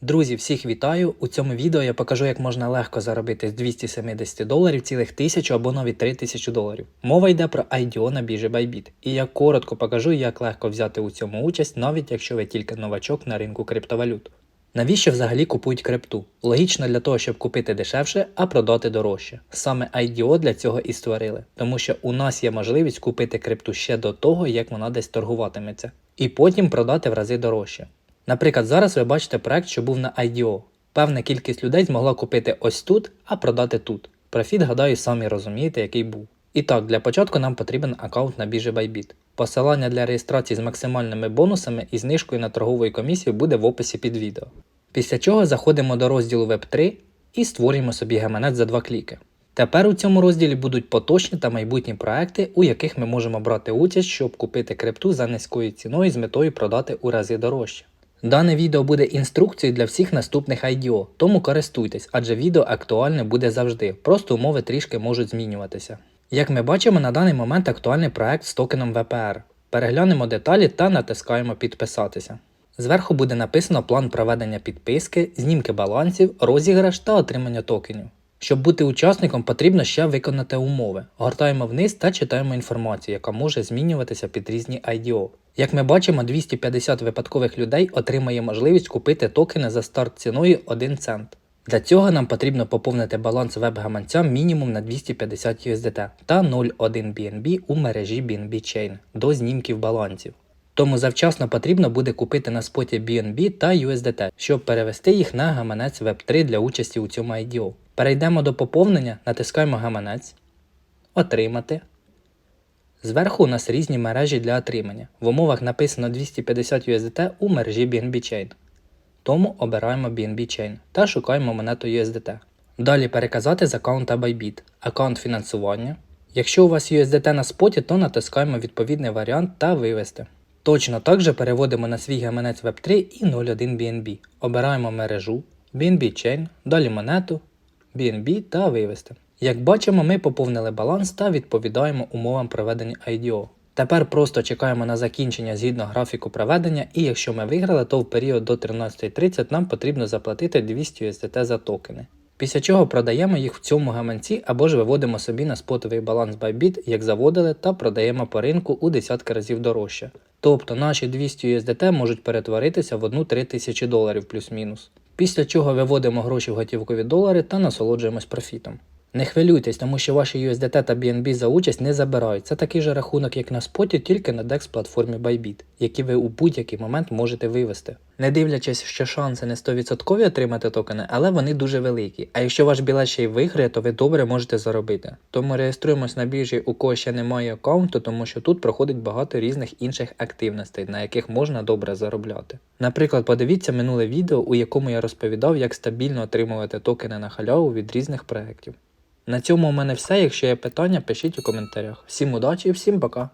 Друзі, всіх вітаю! У цьому відео я покажу, як можна легко заробити з 270 доларів цілих 1000 або навіть 3000 доларів. Мова йде про IDO на біржі Bybit. І я коротко покажу, як легко взяти у цьому участь, навіть якщо ви тільки новачок на ринку криптовалют. Навіщо взагалі купують крипту? Логічно для того, щоб купити дешевше, а продати дорожче. Саме IDO для цього і створили, тому що у нас є можливість купити крипту ще до того, як вона десь торгуватиметься, і потім продати в рази дорожче. Наприклад, зараз ви бачите проект, що був на IDO. Певна кількість людей змогла купити ось тут, а продати тут. Профіт, гадаю, самі розумієте, який був. І так, для початку нам потрібен аккаунт на біржі Bybit. Посилання для реєстрації з максимальними бонусами і знижкою на торгової комісії буде в описі під відео. Після чого заходимо до розділу Web3 і створюємо собі гаманець за два кліки. Тепер у цьому розділі будуть поточні та майбутні проекти, у яких ми можемо брати участь, щоб купити крипту за низькою ціною з метою продати у рази дорожче. Дане відео буде інструкцією для всіх наступних IDO, тому користуйтесь, адже відео актуальне буде завжди, просто умови трішки можуть змінюватися. Як ми бачимо, на даний момент актуальний проект з токеном VPR. Переглянемо деталі та натискаємо підписатися. Зверху буде написано план проведення підписки, знімки балансів, розіграш та отримання токенів. Щоб бути учасником, потрібно ще виконати умови. Гортаємо вниз та читаємо інформацію, яка може змінюватися під різні IDO. Як ми бачимо, 250 випадкових людей отримає можливість купити токени за старт ціною 1 цент. Для цього нам потрібно поповнити баланс веб-гаманця мінімум на 250 USDT та 0,1 BNB у мережі BNB Chain до знімків балансів. Тому завчасно потрібно буде купити на споті BNB та USDT, щоб перевести їх на гаманець Web3 для участі у цьому IDO. Перейдемо до поповнення, натискаємо гаманець, отримати. Зверху у нас різні мережі для отримання. В умовах написано 250 USDT у мережі BNB Chain. Тому обираємо BNB Chain та шукаємо монету USDT. Далі переказати з аккаунта Bybit, аккаунт фінансування. Якщо у вас USDT на споті, то натискаємо відповідний варіант та вивести. Точно так же переводимо на свій гаманець Web3 і 01 BNB. Обираємо мережу, BNB Chain, далі монету, BNB та вивести. Як бачимо, ми поповнили баланс та відповідаємо умовам проведення IDO. Тепер просто чекаємо на закінчення згідно графіку проведення, і якщо ми виграли, то в період до 13.30 нам потрібно заплатити 200 USDT за токени. Після чого продаємо їх в цьому гаманці або ж виводимо собі на спотовий баланс Bybit, як заводили, та продаємо по ринку у десятки разів дорожче. Тобто наші 200 USDT можуть перетворитися в одну 3000 доларів плюс-мінус. Після чого виводимо гроші в готівкові долари та насолоджуємось профітом. Не хвилюйтесь, тому що ваші USDT та BNB за участь не забирають. Це такий же рахунок, як на споті, тільки на DEX платформі Bybit, які ви у будь-який момент можете вивести. Не дивлячись, що шанси не 100% отримати токени, але вони дуже великі. А якщо ваш білет ще й виграє, то ви добре можете заробити. Тому реєструємось на біржі, у кого ще немає аккаунту, тому що тут проходить багато різних інших активностей, на яких можна добре заробляти. Наприклад, подивіться минуле відео, у якому я розповідав, як стабільно отримувати токени на халяву від різних проєктів. На цьому у мене все. Якщо є питання, пишіть у коментарях. Всім удачі і всім пока!